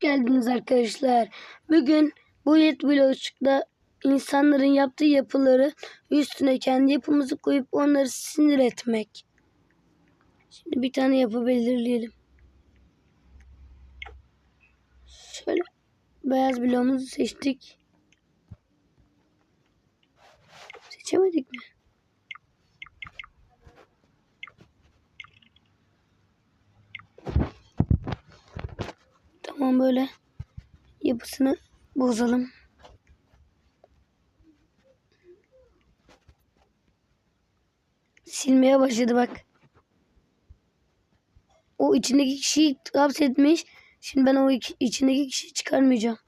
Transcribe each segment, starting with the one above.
geldiniz arkadaşlar. Bugün Bullet Block'ta insanların yaptığı yapıları üstüne kendi yapımızı koyup onları sinir etmek. Şimdi bir tane yapı belirleyelim. Şöyle beyaz bloğumuzu seçtik. Seçemedik mi? Tamam böyle yapısını bozalım. Silmeye başladı bak. O içindeki kişiyi hapsetmiş. Şimdi ben o içindeki kişiyi çıkarmayacağım.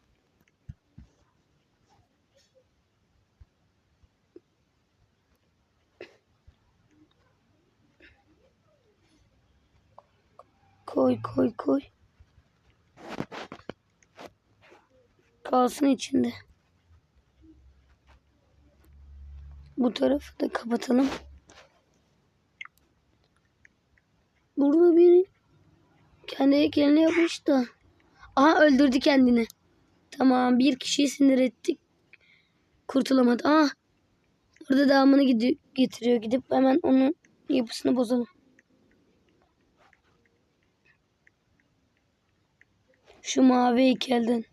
Koy koy koy. Kalsın içinde. Bu tarafı da kapatalım. Burada biri kendi heykelini yapmış da. Aha öldürdü kendini. Tamam bir kişiyi sinir ettik. Kurtulamadı. Aha. Orada devamını gidi- getiriyor. Gidip hemen onun yapısını bozalım. Şu mavi heykelden.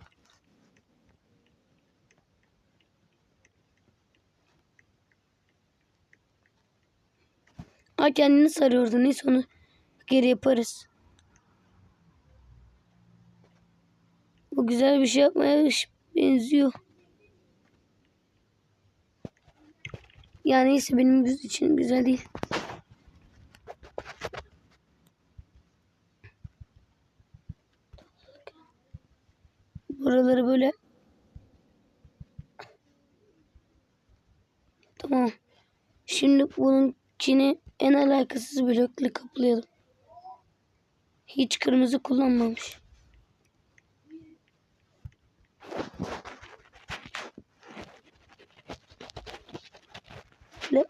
Ha kendini sarıyordu. Neyse onu geri yaparız. Bu güzel bir şey yapmaya benziyor. Yani neyse benim yüz için güzel değil. Buraları böyle Tamam. Şimdi bununkini en alakasız blokla kaplayalım. Hiç kırmızı kullanmamış. Böyle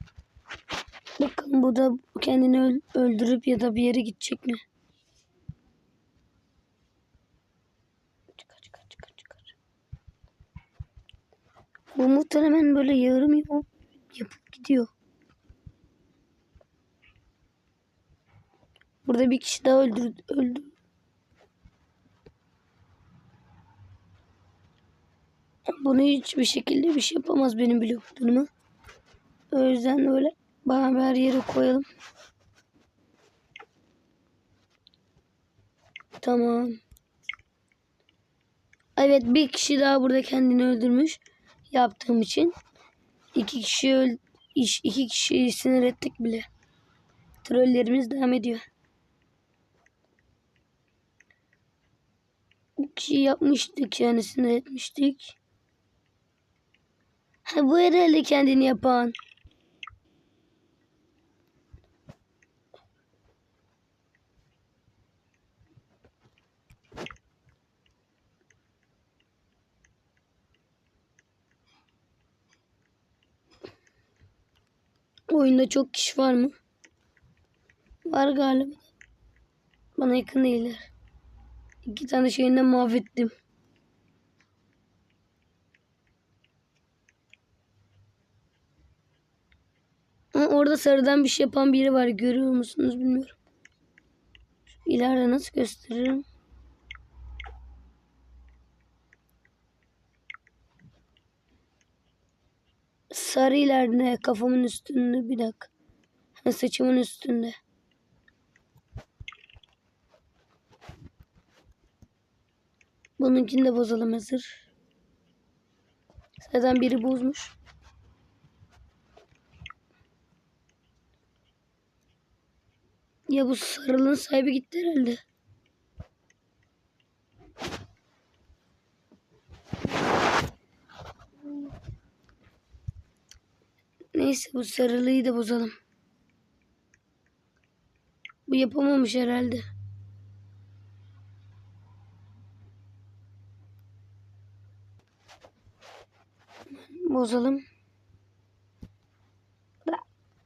bakalım bu da kendini öl- öldürüp ya da bir yere gidecek mi? Çıkar çıkar çıkar çıkar. Bu muhtemelen böyle yarım yapıp gidiyor. Burada bir kişi daha öldürdü. öldü. Bunu hiçbir şekilde bir şey yapamaz benim bloklarımı. O yüzden öyle bana her yere koyalım. Tamam. Evet bir kişi daha burada kendini öldürmüş. Yaptığım için. İki kişi öl iki kişiyi sinir ettik bile. Trollerimiz devam ediyor. Kişiyi yapmıştık yani sinir etmiştik. Ha, bu herhalde kendini yapan. Oyunda çok kişi var mı? Var galiba. Bana yakın değiller. İki tane şeyinden mahvettim. Ama orada sarıdan bir şey yapan biri var. Görüyor musunuz bilmiyorum. Şu nasıl gösteririm? Sarı ileride kafamın üstünde bir dakika. Saçımın üstünde. Bununkini de bozalım hazır. Zaten biri bozmuş. Ya bu sarılığın sahibi gitti herhalde. Neyse bu sarılıyı da bozalım. Bu yapamamış herhalde. Bozalım.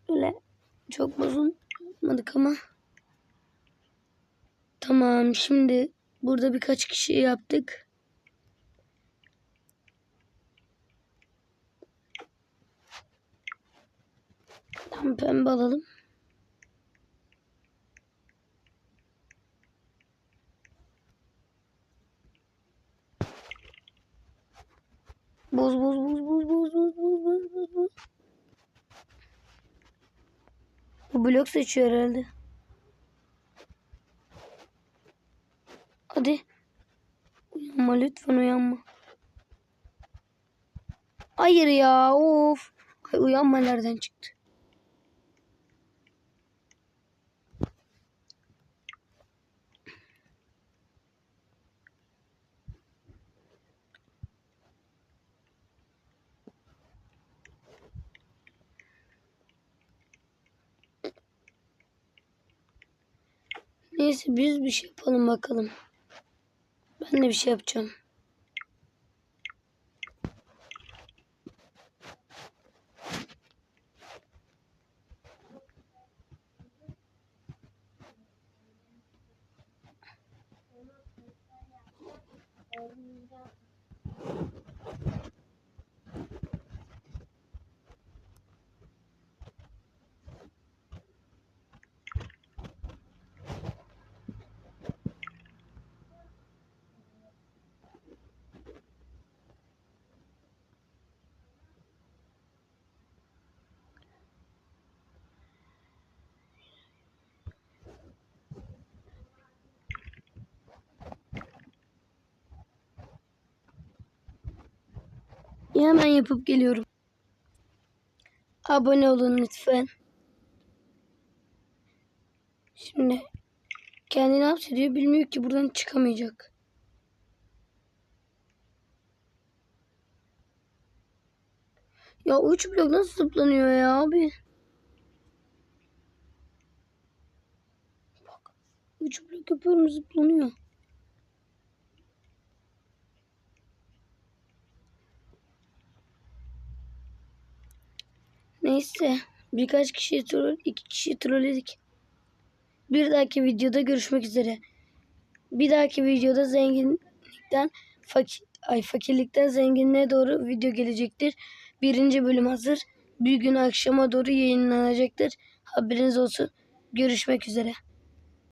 Böyle çok bozulmadık ama. Tamam şimdi Burada birkaç kişi yaptık. Tam pembe alalım. Boz boz boz boz boz boz boz boz boz boz. Bu blok seçiyor herhalde. Hadi. Uyanma lütfen uyanma. Hayır ya of. Ay uyanma nereden çıktı? Neyse biz bir şey yapalım bakalım. Ben de bir şey yapacağım. Hemen yapıp geliyorum. Abone olun lütfen. Şimdi kendi ne yapsa diyor bilmiyor ki buradan çıkamayacak. Ya uç blok nasıl zıplanıyor ya abi? Bak. Uç blok yapıyorum zıplanıyor. Neyse. Birkaç kişi troll, iki kişi trolledik. Bir dahaki videoda görüşmek üzere. Bir dahaki videoda zenginlikten fakir, ay fakirlikten zenginliğe doğru video gelecektir. Birinci bölüm hazır. Bir gün akşama doğru yayınlanacaktır. Haberiniz olsun. Görüşmek üzere.